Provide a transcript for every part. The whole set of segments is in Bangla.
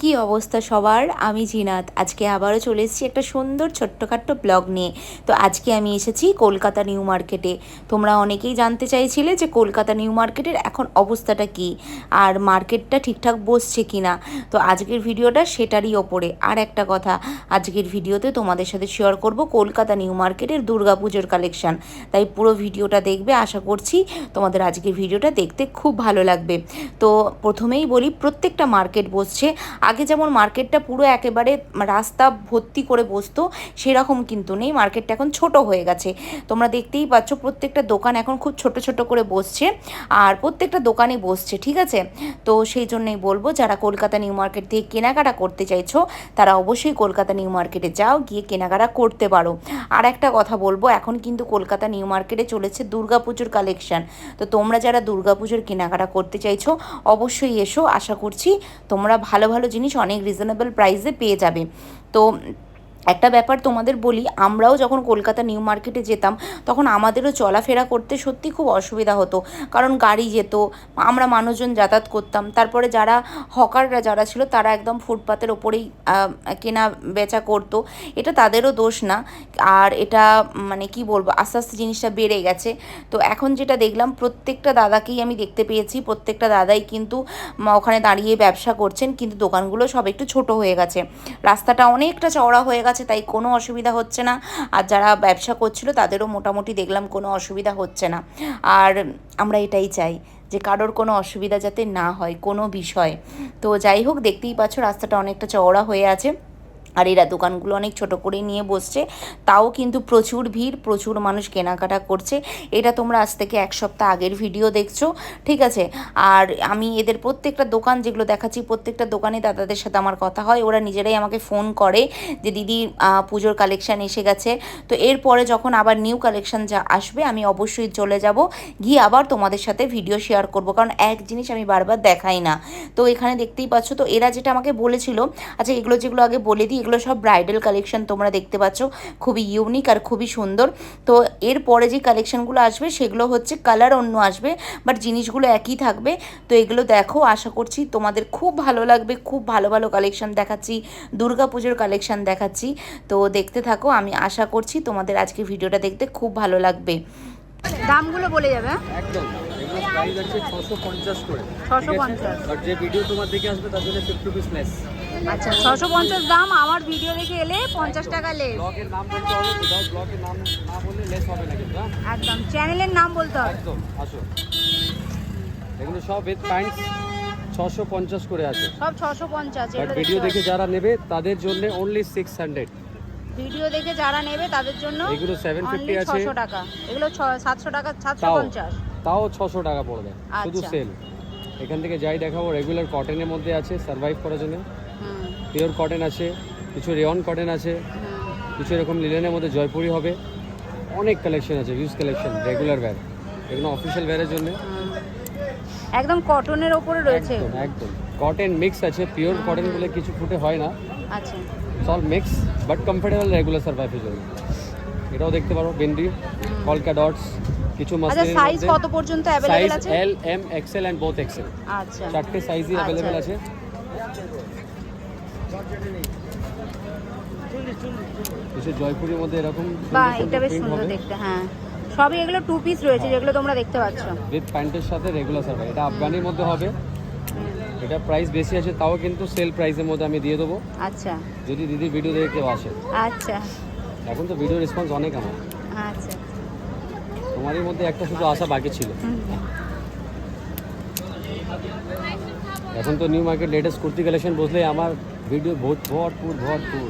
কি অবস্থা সবার? আমি জিনাত। আজকে আবারও চলে এসেছি একটা সুন্দর ছোট্টখাট্ট ব্লগ নিয়ে। তো আজকে আমি এসেছি কলকাতা নিউ মার্কেটে। তোমরা অনেকেই জানতে চাইছিলে যে কলকাতা নিউ মার্কেটের এখন অবস্থাটা কি, আর মার্কেটটা ঠিকঠাক বসছে কি না তো আজকের ভিডিওটা সেটারই ওপরে। আর একটা কথা, আজকের ভিডিওতে তোমাদের সাথে শেয়ার করব কলকাতা নিউ মার্কেটের দুর্গাপুজোর কালেকশান তাই পুরো ভিডিওটা দেখবে, আশা করছি তোমাদের আজকের ভিডিওটা দেখতে খুব ভালো লাগবে। তো প্রথমেই বলি, প্রত্যেকটা মার্কেট বসছে। আগে যেমন মার্কেটটা পুরো একেবারে রাস্তা ভর্তি করে বসতো, সেরকম কিন্তু নেই। মার্কেটটা এখন ছোট হয়ে গেছে। তোমরা দেখতেই পাচ্ছ প্রত্যেকটা দোকান এখন খুব ছোট ছোট করে বসছে আর প্রত্যেকটা দোকানে বসছে, ঠিক আছে? তো সেই জন্যই বলব, যারা কলকাতা নিউ মার্কেট থেকে কেনাকাটা করতে চাইছো, তারা অবশ্যই কলকাতা নিউ মার্কেটে যাও, গিয়ে কেনাকাটা করতে পারো। আর একটা কথা বলব, এখন কিন্তু কলকাতা নিউ মার্কেটে চলেছে দুর্গাপুজোর কালেকশন। তো তোমরা যারা দুর্গাপুজোর কেনাকাটা করতে চাইছো, অবশ্যই এসো। আশা করছি তোমরা ভালো ভালো জিনিস অনেক রিজনেবল প্রাইসে পেয়ে যাবে। তো একটা ব্যাপার তোমাদের বলি, আমরাও যখন কলকাতা নিউ মার্কেটে যেতাম, তখন আমাদেরও চলাফেরা করতে সত্যি খুব অসুবিধা হতো। কারণ গাড়ি যেত, আমরা মানুষজন যাতায়াত করতাম। তারপরে যারা হকাররা যারা ছিল, তারা একদম ফুটপাতের ওপরেই কেনা বেচা করতো। এটা তাদেরও দোষ না। আর এটা মানে কি বলব, আস্তে আস্তে জিনিসটা বেড়ে গেছে। তো এখন যেটা দেখলাম, প্রত্যেকটা দাদাকেই আমি দেখতে পেয়েছি। প্রত্যেকটা দাদাই কিন্তু ওখানে দাঁড়িয়ে ব্যবসা করছেন। কিন্তু দোকানগুলো সব একটু ছোট হয়ে গেছে। রাস্তাটা অনেকটা চওড়া হয়ে গেছে। তাই কোনো অসুবিধা হচ্ছে না। আর যারা ব্যবসা করছিল তাদেরও মোটামুটি দেখলাম কোনো অসুবিধা হচ্ছে না। আর আমরা এটাই চাই যে কারোর কোনো অসুবিধা যাতে না হয়, কোনো বিষয়। তো যাই হোক, দেখতেই পাচ্ছ রাস্তাটা অনেকটা চওড়া হয়ে আছে। আর এরা দোকানগুলো অনেক ছোট করে নিয়ে বসছে। তাও কিন্তু প্রচুর ভিড়, প্রচুর মানুষ কেনাকাটা করছে। এটা তোমরা আজ থেকে এক সপ্তাহ আগের ভিডিও দেখছ, ঠিক আছে? আর আমি এদের প্রত্যেকটা দোকান যেগুলো দেখাচ্ছি, প্রত্যেকটা দোকানে দাদাদের সাথে আমার কথা হয়। ওরা নিজেরাই আমাকে ফোন করে যে, দিদি পুজোর কালেকশন এসে গেছে। তো এরপরে যখন আবার নিউ কালেকশন যা আসবে, আমি অবশ্যই চলে যাব। গিয়ে আবার তোমাদের সাথে ভিডিও শেয়ার করব, কারণ এক জিনিস আমি বারবার দেখাই না। তো এখানে দেখতেই পাচ্ছ, তো এরা যেটা আমাকে বলেছিল আচ্ছা এগুলো যেগুলো আগে বলে দিই এগুলো সব ব্রাইডাল কালেকশন তোমরা দেখতে পাচ্ছ। খুবই ইউনিক আর খুবই সুন্দর। তো এরপরে যে কালেকশনগুলো আসবে সেগুলো হচ্ছে কালার অন্য আসবে বাট জিনিসগুলো একই থাকবে। তো এগুলো দেখো আশা করছি তোমাদের খুব ভালো লাগবে খুব ভালো ভালো কালেকশন দেখাচ্ছি দুর্গা পুজোর কালেকশন দেখাচ্ছি। তো দেখতে থাকো আমি আশা করছি তোমাদের আজকে ভিডিওটা দেখতে খুব ভালো লাগবে। দামগুলো বলে যাবে হ্যাঁ? একদম। এগুলো প্রাইস আছে ছশো পঞ্চাশ করে 650 আর যে ভিডিও তোমার দিকে আসবে তার জন্য ফিফটি রুপিস লেস আচ্ছা ছশো পঞ্চাশ দাম আমার ভিডিও দেখে এলে পঞ্চাশ টাকা লেস? একদম চ্যানেলের নাম বলতে হবে। একদম আসো। এগুলো সব উইথ প্যান্টস ছশো পঞ্চাশ করে আছে। সব ছশো পঞ্চাশ ভিডিও দেখে যারা নেবে তাদের জন্য অনলি সিক্স হান্ড্রেড ভিডিও দেখে যারা নেবে তাদের জন্য এগুলো 750 only আছে। 600 টাকা। এগুলো সাতশো টাকা সাতশো তাও পঞ্চাশ। তাও ছশো টাকা পড়বে শুধু আচ্ছা। সেল এখান থেকে যাই দেখাবো রেগুলার কটনের মধ্যে আছে সার্ভাইভ করার জন্য। পিওর কটন আছে কিছু রেয়ন কটন আছে কিছু এরকম লিলেনের মধ্যে জয়পুরি হবে। অনেক কালেকশন আছে ইউজ কালেকশন রেগুলার ওয়্যার এগুলো অফিসিয়াল ওয়্যারের জন্য। একদম কটনের ওপরে রয়েছে। একদম একদম। কটন মিক্স আছে পিওর কটন বলে কিছু ফুটে হয় না। আচ্ছা। সল মিক্স বাট কমফোর্টেবল রেগুলার সার্ভাইভের জন্য। এটাও দেখতে পারো বিন্ডি কলকা ডটস কিছু আচ্ছা সাইজ কত পর্যন্ত সাইজ আছে? L M XL and both XL আচ্ছা। চারটে সাইজই। অ্যাভেলেবেল আছে। জয়পুরের মধ্যে এরকম বা এটা বেশ সুন্দর দেখতে হ্যাঁ। সবই এগুলো টু পিস রয়েছে যেগুলো তোমরা দেখতে পাচ্ছ। উইথ প্যান্টের সাথে রেগুলার সার্ভাইভ এটা আফগানির মধ্যে হবে। এটা প্রাইস বেশি আছে তাও কিন্তু সেল প্রাইসের মধ্যে আমি দিয়ে দেবো। আচ্ছা। যদি দিদি ভিডিও দেখে কেউ আসে। আচ্ছা। এখন তো ভিডিও রেসপন্স অনেক আমার। আচ্ছা। তোমারই মধ্যে একটা শুধু আসা বাকি ছিল। এখন তো new market latest kurti collection বসলে আমার ভিডিও ভোট ভরপুর ভরপুর।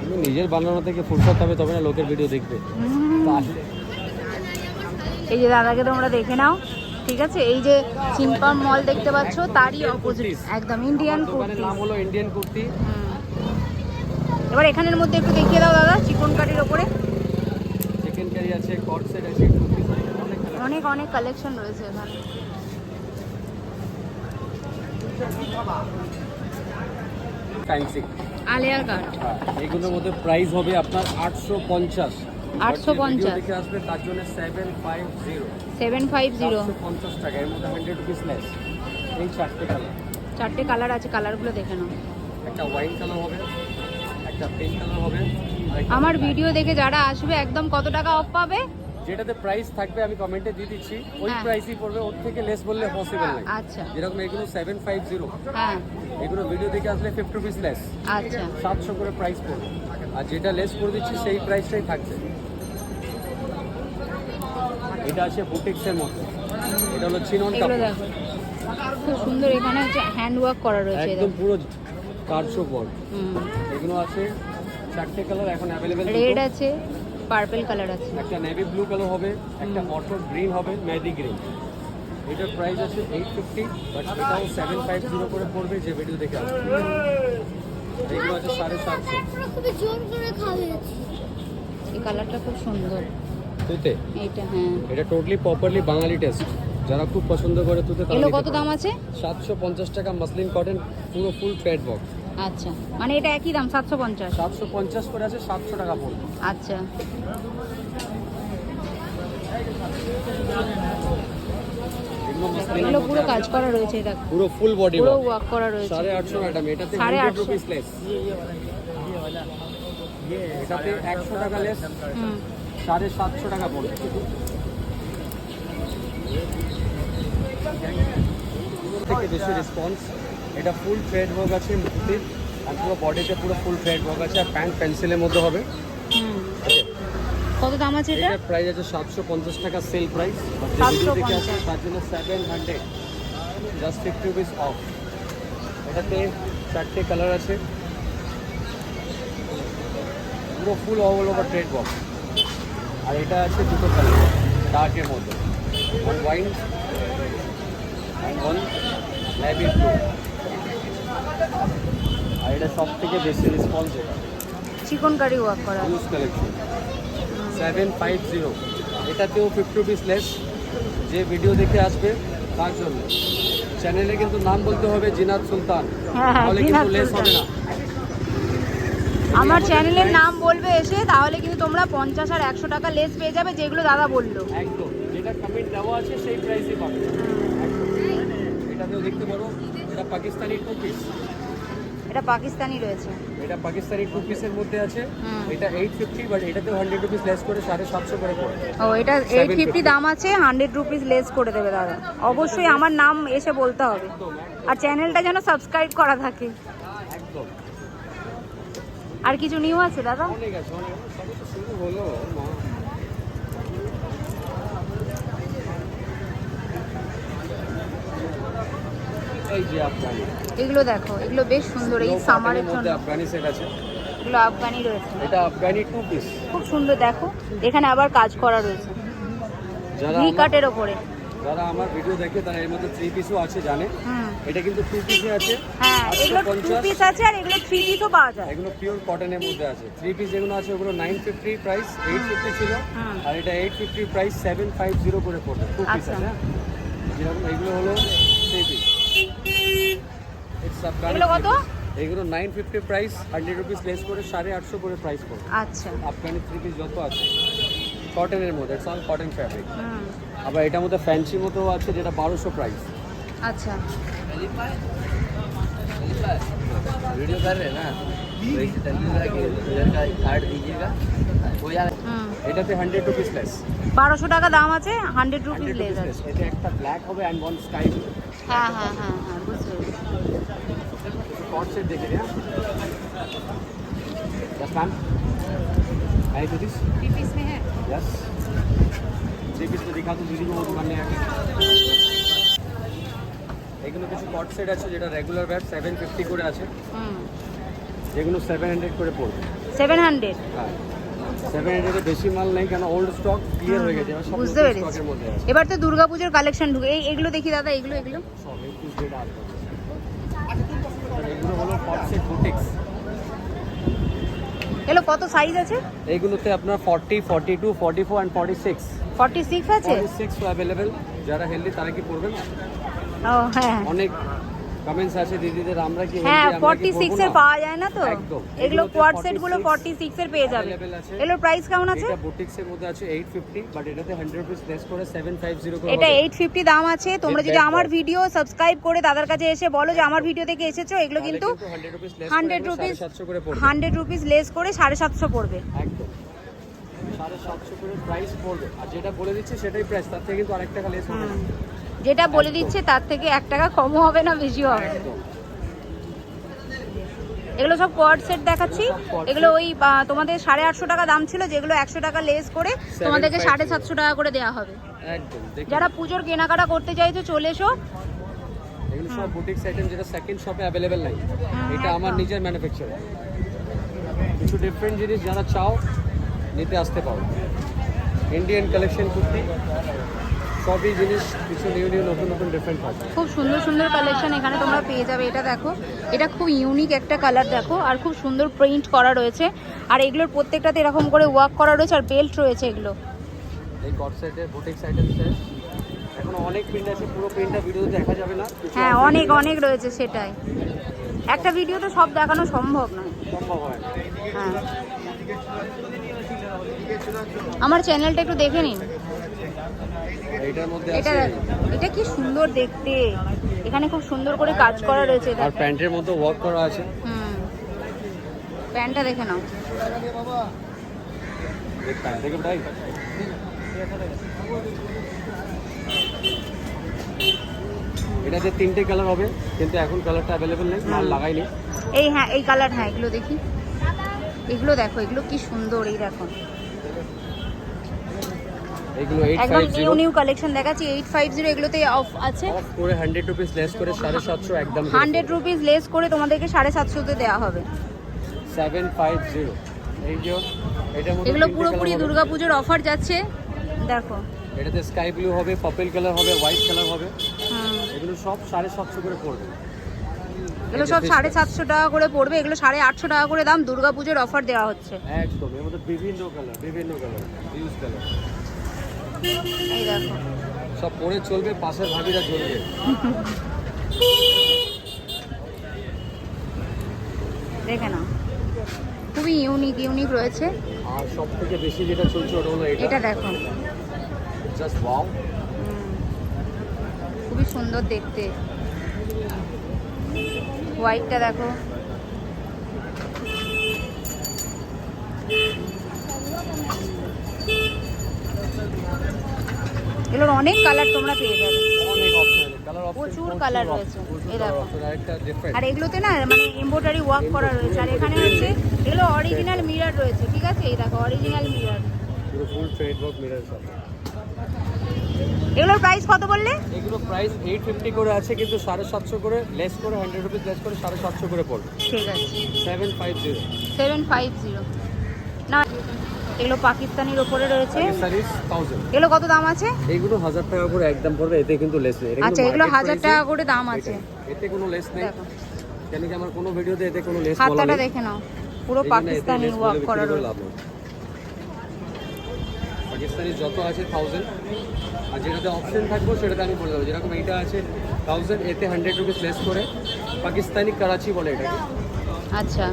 তুমি নিজের বানানো থেকে ফুরসত হবে তবে না লোকের ভিডিও দেখবে। এই যে দাদাকে তোমরা দেখে নাও ঠিক আছে? এই যে সিম্পাম মল দেখতে পাচ্ছ তারই অপোজিট একদম ইন্ডিয়ান কুর্তি নাম হলো ইন্ডিয়ান কুর্তি। এবার এখানের মধ্যে একটু দেখিয়ে দাও দাদা চিকন কাটির ওপরে। চিকেন কারি আছে কট সেট আছে। অনেক অনেক কালেকশন রয়েছে এখানে। কাট এগুলোর মধ্যে প্রাইস হবে আপনার আটশো পঞ্চাশ। 850 দেখে আসবে তার জন্য seven five zero seven five zero পঞ্চাশ টাকা এর মধ্যে হান্ড্রেড রুপিস লেস এই চারটে কালার চারটে কালার আছে কালারগুলো দেখে নাও। একটা হোয়াইট কালার হবে একটা পিঙ্ক কালার হবে আমার ভিডিও দেখে যারা আসবে একদম কত টাকা অফ পাবে? যেটাতে প্রাইস থাকবে আমি কমেন্টে দিয়ে দিচ্ছি ওই হ্যাঁ। প্রাইসই পড়বে ওর থেকে লেস বললে পসিবল নাই। আচ্ছা। যেরকম এগুলো সেভেন ফাইভ জিরো হ্যাঁ। এগুলো ভিডিও দেখে আসলে ফিফটি রুপিস লেস আচ্ছা। সাতশো করে প্রাইস পড়বে। আর যেটা লেস করে দিচ্ছি সেই প্রাইসটাই থাকবে এটা আছে বুটিক্সের মতো। এটা হলো চিনন কাপড়। খুব সুন্দর এখানে হচ্ছে হ্যান্ড ওয়ার্ক করা রয়েছে একদম পুরো কারশো বল হুম। এগুলো আছে চারটে কালার এখন অ্যাভেলেবেল রেড আছে। পার্পল কালার আছে। একটা নেভি ব্লু কালার হবে একটা মটর গ্রিন হবে মেহেদি গ্রিন এটার প্রাইস আছে এইট ফিফটি বাট এটাও সেভেন ফাইভ জিরো করে পড়বে যে ভিডিও দেখে আসবে। এগুলো আছে সাড়ে সাতশো। এই কালারটা খুব সুন্দর। তুতে? এইটা হ্যাঁ। এটা টোটালি প্রপারলি বাঙালি টেস্ট যারা খুব পছন্দ করে তুতে এগুলো কত দাম আছে? সাতশো পঞ্চাশ টাকা মাসলিন কটন পুরো ফুল ফ্যাট বক্স আচ্ছা মানে এটা একই দাম সাতশো পঞ্চাশ? সাতশো পঞ্চাশ করে আছে সাতশো টাকা পড়বে। আচ্ছা। এগুলো পুরো কাজ করা রয়েছে এটা পুরো ফুল বডি পুরো ওয়ার্ক করা রয়েছে। সাড়ে আটশো ম্যাডাম এটাতে সাড়ে হান্ড্রেড আটশো। রুপিস লেস এটাতে একশো টাকা লেস হুম। সাড়ে সাতশো টাকা পড়বে। থেকে বেশি রেসপন্স এটা ফুল থ্রেড ওয়ার্ক আছে মুক্তির আর পুরো বডিতে পুরো ফুল থ্রেড ওয়ার্ক আছে আর প্যান্ট পেন্সিলের মধ্যে হবে। কত দাম আছে এটা? প্রাইস আছে সাতশো পঞ্চাশ টাকা সেল প্রাইস। তার জন্য seven hundred just fifty rupees off এটাতে চারটে কালার আছে। পুরো full all over thread box আর এটা আছে দুটো কালার ডার্কের মধ্যে। One wine and one navy blue আর এটা সব থেকে বেশি রেসপন্স এটা চিকন কারি ওয়ার্ক করা। Huge collection seven five zero এটাতেও ফিফটি রুপিস লেস যে ভিডিও দেখে আসবে তার জন্য। চ্যানেলে কিন্তু নাম বলতে হবে জিনাত সুলতান। হ্যাঁ, হ্যাঁ, তাহলে কিন্তু লেস। হবে না। আমার চ্যানেলের নাম বলবে এসে তাহলে কিন্তু তোমরা পঞ্চাশ আর একশো টাকা লেস পেয়ে যাবে যেগুলো দাদা বলল। একদম। যেটা কমেন্ট দেওয়া আছে সেই প্রাইসই পাবে। এটাতেও দেখতে পারো। এটা পাকিস্তানি টু পিস এটা পাকিস্তানি রয়েছে। এটা পাকিস্তানি টু পিসের মধ্যে আছে। এটা এইট ফিফটি বাট এটাতেও হান্ড্রেড রুপিস লেস করে সাড়ে সাতশো করে পড়ে। ও এটা এইট ফিফটি দাম আছে হান্ড্রেড রুপিস লেস করে দেবে দাদা। অবশ্যই আমার নাম এসে বলতে হবে। আর চ্যানেলটা যেন সাবস্ক্রাইব করা থাকে। একদম। আর কিছু নিউ আছে দাদা? অনেক আছে অনেক। সবে শুরু হলো এই যে আফগানি এগুলো দেখো এগুলো বেশ সুন্দর এই সামারের জন্য। আফগানি সেট আছে। এগুলো আফগানি রয়েছে। এটা আফগানি টু পিস খুব সুন্দর দেখো এখানে আবার কাজ করা রয়েছে। যারা ভি কাটের ওপরে। যারা আমার ভিডিও দেখে তারা এর মধ্যে থ্রি পিসও আছে জানে। এটা কিন্তু টু পিসে আছে। হ্যাঁ এগুলো টু পিস আছে আর এগুলো থ্রি পিসও পাওয়া যায়। এগুলো পিওর কটনের মধ্যে আছে। থ্রি পিস যেগুলো আছে ওগুলো nine fifty price eight fifty ছিল। আর এটা eight fifty price seven five zero করে পড়বে। টু পিস আচ্ছা। আছে হ্যাঁ? যেরকম এগুলো হলো থ্রি পিস এগুলো কত? এগুলো nine fifty price hundred rupees less করে সাড়ে আটশো করে প্রাইস পড়বে আচ্ছা আফগানি থ্রি পিস যত আছে কটনের মধ্যে it's all cotton fabric hmm আবার এটার মধ্যে ফ্যান্সি মতো আছে যেটা বারোশো প্রাইস আচ্ছা वीडियो कर रहे हैं ना वैसे तंदूरा के उधर का कार्ड दीजिएगा हो जाएगा হুম এটাতে হান্ড্রেড রুপিস লেস বারোশো টাকা দাম আছে hundred rupees hundred less rupees আছে লেস এটা একটা ব্ল্যাক হবে অ্যান্ড ওয়ান স্কাই ব্লু হ্যাঁ হ্যাঁ হ্যাঁ হ্যাঁ বুঝতে পেরেছি शॉर्ट सेट देखे थे yes ma'am I to this three piece में है यस थ्री पीस में दिखा तो दीदी को वो दुकान में आके এগুলো কিছু কট সেট আছে যেটা রেগুলার ব্যাট সেভেন ফিফটি করে আছে হুম যেগুলো সেভেন হান্ড্রেড করে পড়বে সেভেন হান্ড্রেড হ্যাঁ সেভেন হান্ড্রেডে বেশি মাল নেই কেন ওল্ড স্টক ক্লিয়ার হয়ে গেছে এবার সব বুঝতে পেরেছি। স্টকের মধ্যে আছে এবার তো দুর্গাপুজোর কালেকশন ঢুকে এই এগুলো দেখি দাদা এগুলো এগুলো সব এই টু জেড আসবে আর এগুলো হলো পপসেট সেট বুটিক্স এগুলো কত সাইজ আছে? এইগুলোতে আপনার forty forty two forty four and forty six forty six আছে? ফর্টি সিক্স অ্যাভেলেবেল যারা হেলদি তারা কি পড়বে না? ও হ্যাঁ। অনেক কমেন্টস আছে দিদিদের আমরা কি হ্যাঁ healthy, আমরা কি ফর্টি করব সিক্স এর পাওয়া যায় না তো? এগুলো কোয়াড সেটগুলো 46 এর পেয়ে যাবে। আছে। প্রাইস কেমন আছে? এটা বুটিক্সের মধ্যে আছে 850 বাট এটাতে 100 রুপিস লেস করে 750 করে এটা হবে। এইট ফিফটি দাম আছে। তোমরা যদি আমার ভিডিও সাবস্ক্রাইব করে দাদার কাছে এসে বলো যে আমার ভিডিও থেকে এসেছ এগুলো কিন্তু 100 রুপিস লেস হান্ড্রেড করে রুপিস 750 লেস করে সাড়ে সাতশো পড়বে। একদম। সাড়ে সাতশো করে প্রাইস পড়বে। আর যেটা বলে দিচ্ছে সেটাই প্রাইস তার থেকে কিন্তু লেস হবে। না। যেটা বলে দিচ্ছে তার থেকে এক টাকা কমও হবে না বেশিও হবে এগুলো সব কোয়াড সেট দেখাচ্ছি। এগুলো ওই তোমাদের সাড়ে আটশো টাকা দাম ছিল যেগুলো একশো টাকা লেস করে তোমাদেরকে সাড়ে সাতশো টাকা করে দেওয়া হবে। যারা পুজোর কেনাকাটা করতে চাইছো চলে এসো। এগুলো সব বুটিক্স আইটেম যেটা সেকেন্ড শপে অ্যাভেলেবেল নাই। এটা আমার নিজের ম্যানুফ্যাকচার কিছু ডিফারেন্ট জিনিস যারা চাও নিতে আসতে পারো। ইন্ডিয়ান কালেকশন কুর্তি সবই জিনিস কিছু নিউ নিউ নতুন নতুন ডিফারেন্ট আছে খুব সুন্দর সুন্দর কালেকশন এখানে তোমরা পেয়ে যাবে এটা দেখো। এটা খুব ইউনিক একটা কালার দেখো আর খুব সুন্দর প্রিন্ট করা রয়েছে। আর এগুলোর প্রত্যেকটাতে এরকম করে ওয়ার্ক করা রয়েছে আর বেল্ট রয়েছে এগুলো। এই আইটেম শেষ এখন অনেক প্রিন্ট আছে পুরো প্রিন্টটা ভিডিওতে দেখা যাবে না। হ্যাঁ অনেক অনেক রয়েছে সেটাই। একটা ভিডিওতে সব দেখানো সম্ভব নয়। সম্ভব হয়। হ্যাঁ। আমার চ্যানেলটা একটু দেখে নিন। এটা এটা কি সুন্দর দেখতে। এখানে খুব সুন্দর করে কাজ করা রয়েছে আর প্যান্টের মধ্যে ওয়ার্ক করা আছে। হুম। প্যান্টটা দেখে নাও। ভাই। এটাতে তিনটে কালার হবে কিন্তু এখন কালারটা অ্যাভেলেবেল নেই মাল লাগাইনি। এই হ্যাঁ এই কালার হ্যাঁ এগুলো দেখি। এগুলো দেখো এগুলো কি সুন্দর এই দেখো। এগুলো একদম নিউ নিউ কালেকশন দেখাচ্ছি এগুলোতে অফ আছে। অফ করে হান্ড্রেড রুপিস লেস করে সাড়ে সাতশো একদম হান্ড্রেড রুপিস লেস করে তোমাদেরকে দেওয়া হবে। এই যে এগুলো পুরোপুরি দুর্গাপুজোর অফার যাচ্ছে। দেখো। এটাতে স্কাই ব্লু হবে পার্পল কালার হবে হোয়াইট কালার হবে। এগুলো সব সাড়ে সাতশো করে পড়বে। এগুলো সব সাড়ে সাতশো টাকা করে পড়বে এগুলো সাড়ে আটশো টাকা করে দাম দুর্গাপুজোর অফার দেওয়া হচ্ছে। একদম এর মধ্যে বিভিন্ন কালার বিভিন্ন কালার ইউজ কালার এই দেখো। সব পরে চলবে পাশের ভাবিরা চলবে দেখে নাও। খুবই ইউনিক ইউনিক রয়েছে। আর সব থেকে বেশি যেটা চলছে ওটা হলো এটা। এটা দেখো। জাস্ট ওয়াও খুবই সুন্দর দেখতে। হোয়াইটটা দেখো। এগুলোর অনেক কালার তোমরা পেয়ে যাবে। প্রচুর কালার রয়েছে। আর এগুলোতে না মানে এমব্রয়ডারি ওয়ার্ক করা রয়েছে। আর এখানে হচ্ছে এগুলো অরিজিনাল মিরার রয়েছে ঠিক আছে? এই দেখো অরিজিনাল মিরার এগুলোর প্রাইস কত বললে? এগুলো প্রাইস 850 করে আছে কিন্তু 750 করে লেস করে 100 রুপিস লেস করে 750 করে পড়বে। ঠিক আছে। 750 750 এগুলো পাকিস্তানির ওপরে রয়েছে। এগুলো কত দাম আছে? এইগুলো হাজার টাকা করে একদম পড়বে এতে কিন্তু লেস নেই। আচ্ছা এগুলো হাজার টাকা করে দাম আছে। এতে কোনো লেস নেই। কেন কি আমার কোনো ভিডিওতে এতে কোনো লেস বলা হাতাটা নেই? দেখে নাও। পুরো পাকিস্তানি ওয়ার্ক করা রয়েছে পাকিস্তানি যত আছে থাউজেন্ড আর যেটাতে অপশন থাকবে সেটাতে আমি বলে দেবো। যেরকম এইটা আছে থাউজেন্ড এতে হান্ড্রেড রুপিস লেস করে। পাকিস্তানি করাচি বলে এটাকে। আচ্ছা।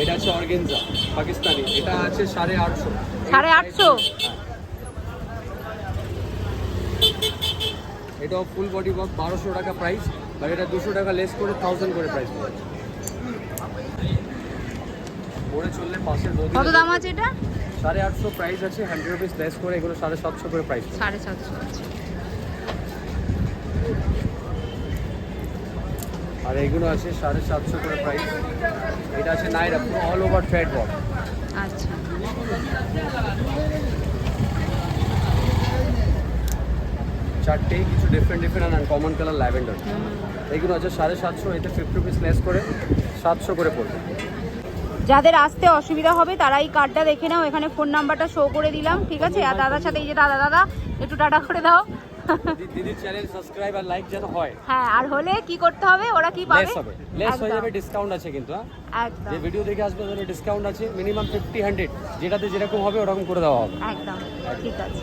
এটা আছে অর্গেনজা পাকিস্তানি। এটা আছে সাড়ে আটশো। সাড়ে আটশো? এটাও ফুল বডি ওয়ার্ক বারোশো টাকা প্রাইস আর এটা দুশো টাকা লেস করে থাউজেন্ড করে প্রাইস পরে চললে পাশের কত দাম আছে এটা? সাড়ে আটশো প্রাইস আছে হান্ড্রেড রুপিস লেস করে এগুলো সাড়ে সাতশো করে প্রাইস সাড়ে সাতশো আছে। আর এগুলো আছে সাড়ে সাতশো করে প্রাইস এটা আছে নাইরা পুরো অল ওভার থ্রেড ওয়ার্ক আচ্ছা। চারটে কিছু ডিফারেন্ট ডিফারেন্ট আর কমন কালার ল্যাভেন্ডার এগুলো আছে সাড়ে সাতশো এতে ফিফটি রুপিস লেস করে সাতশো করে পড়বে। যাদের আসতে অসুবিধা হবে তারা এই কার্ডটা দেখে নাও। এখানে ফোন নাম্বারটা শো করে দিলাম ঠিক আছে? আর দাদার সাথে এই যে দাদা দাদা একটু টাটা করে দাও। দিদির চ্যানেল সাবস্ক্রাইব আর লাইক যেন হয়। হ্যাঁ আর হলে কি করতে হবে? ওরা কি পাবে? লেস হবে। লেস হয়ে যাবে ডিসকাউন্ট আছে কিন্তু হ্যাঁ? একদম। যে ভিডিও দেখে আসবে ওদের ডিসকাউন্ট আছে মিনিমাম ফিফটি হান্ড্রেড যেটাতে যেরকম হবে ওরকম করে দেওয়া হবে। একদম। ঠিক আছে।